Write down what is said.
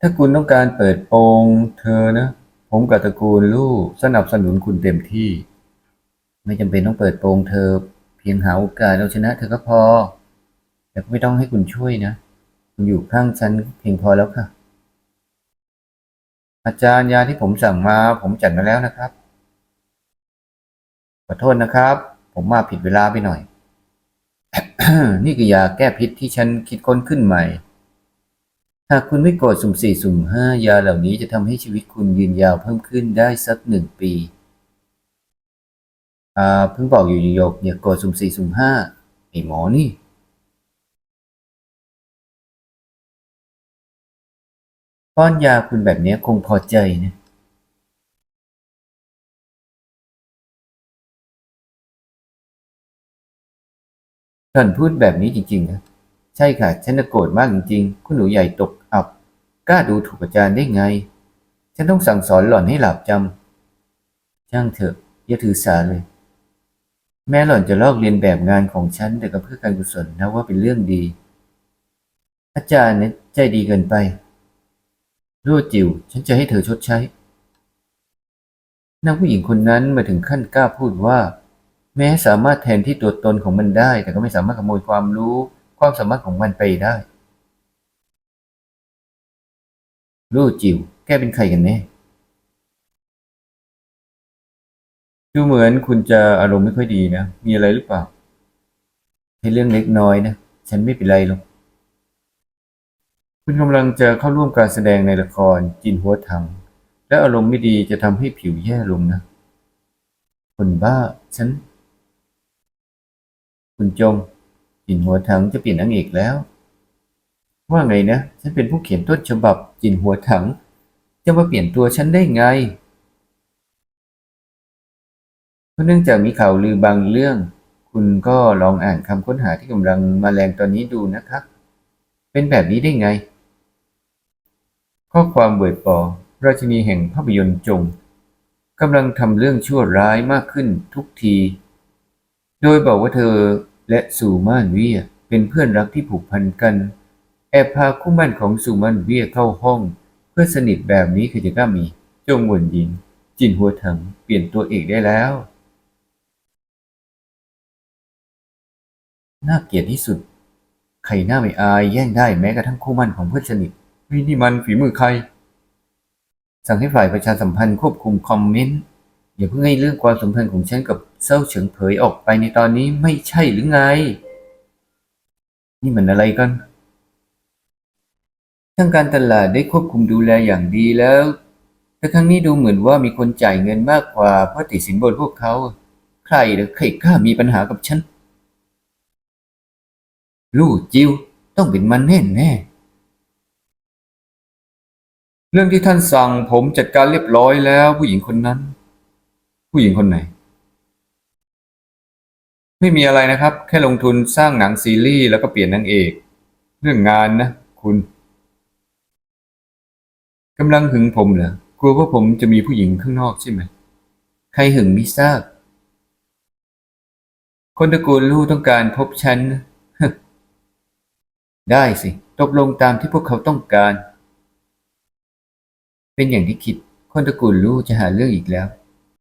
ถ้าคุณต้องการเปิดโปงเธอนะ ผมกับตระกูลลูกสนับสนุนคุณเต็มที่ ไม่จำเป็นต้องเปิดโปงเธอ เพียงหาโอกาสเอาชนะเธอก็พอ แต่ก็ไม่ต้องให้คุณช่วยนะ คุณอยู่ข้างฉันเพียงพอแล้วค่ะ อาจารย์ยาที่ผมสั่งมา ผมจัดมาแล้วนะครับ ขอโทษนะครับ ผมมาผิดเวลาไปหน่อย นี่คือยาแก้พิษที่ฉันคิดค้นขึ้นใหม่ หากคุณไม่โกรธสุ่มสี่สุ่มห้ายาเหล่านี้จะทำให้ชีวิตคุณยืนยาวเพิ่มขึ้นได้สักหนึ่งปีอ่าเพิ่งบอกอยู่โยกอย่าโกรธสุ่มสี่สุ่มห้าไอ้หมอนี่ ป้อนยาคุณแบบนี้คงพอใจนะท่านพูดแบบนี้จริงๆนะ ใช่ค่ะ ฉันโกรธมากจริงๆ คุณหนูใหญ่ตกอับ กล้าดูถูกอาจารย์ได้ไง ฉันต้องสั่งสอนหล่อนให้หลับจำช่างเถอะ อย่าถือสาเลย แม้หล่อนจะลอกเลียนแบบงานของฉันแต่ก็เพื่อการกุศลนะว่าเป็นเรื่องดี อาจารย์เนี่ยใจดีเกินไปรั่วจิ๋วฉันจะให้เธอชดใช้นางผู้หญิงคนนั้นมาถึงขั้นกล้าพูดว่า แม้สามารถแทนที่ตัวตนของมันได้ แต่ก็ไม่สามารถขโมยความรู้ ความสามารถของมันไปได้ รู้จิว แกเป็นใครกันแน่ดูเหมือนคุณจะอารมณ์ไม่ค่อยดีนะ มีอะไรหรือเปล่าแค่เรื่องเล็กน้อยนะ ฉันไม่เป็นไรหรอก คุณกำลังจะเข้าร่วมการแสดงในละครจินหัวถัง และอารมณ์ไม่ดีจะทำให้ผิวแย่ลงนะ คนบ้า ฉัน คุณจง จินหัวถังจะเปลี่ยนนางเอกแล้ว ว่าไงนะ ฉันเป็นผู้เขียนต้นฉบับจินหัวถัง จะมาเปลี่ยนตัวฉันได้ไงเพราะเนื่องจากมีข่าวลือบางเรื่อง คุณก็ลองอ่านคำค้นหาที่กำลังมาแรงตอนนี้ดูนะครับ เป็นแบบนี้ได้ไง ข้อความเบิดปอ ราชินีแห่งภาพยนตร์จงกำลังทำเรื่องชั่วร้ายมากขึ้นทุกที โดยบอกว่าเธอ และซูมานเวียเป็นเพื่อนรักที่ผูกพันกัน แอบพาคู่มั่นของซูมานเวียเข้าห้อง เพื่อสนิทแบบนี้คือจะกล้ามี จงหวนหญิง จินหัวถังเปลี่ยนตัวเอกได้แล้ว น่าเกลียดที่สุด ใครหน้าไม่อายแย่งได้แม้กระทั่งคู่มั่นของเพื่อนสนิทนี่มันฝีมือใคร สั่งให้ฝ่ายประชาสัมพันธ์ควบคุมคอมเมนต์ อย่าเพิ่งให้เรื่องความสัมพันธ์ของฉันกับเซาเฉิงเผยออกไปในตอนนี้ไม่ใช่หรือไง นี่มันอะไรกันทางการตลาดได้ควบคุมดูแลอย่างดีแล้ว แต่ครั้งนี้ดูเหมือนว่ามีคนจ่ายเงินมากกว่าเพราะติดสินบนพวกเขา ใครหรือใครกล้ามีปัญหากับฉัน ลู่จิวต้องเป็นมันแน่แน่เรื่องที่ท่านสั่งผมจัดการเรียบร้อยแล้วผู้หญิงคนนั้น ผู้หญิงคนไหน ไม่มีอะไรนะครับ แค่ลงทุนสร้างหนังซีรีส์แล้วก็เปลี่ยนนางเอก เรื่องงานนะ คุณกำลังหึงผมเหรอกลัวว่าผมจะมีผู้หญิงข้างนอกใช่ไหม ใครหึงไม่ทราบ คนตระกูลลู่ต้องการพบฉันนะได้สิ ตกลงตามที่พวกเขาต้องการ เป็นอย่างที่คิด คนตระกูลลู่จะหาเรื่องอีกแล้ว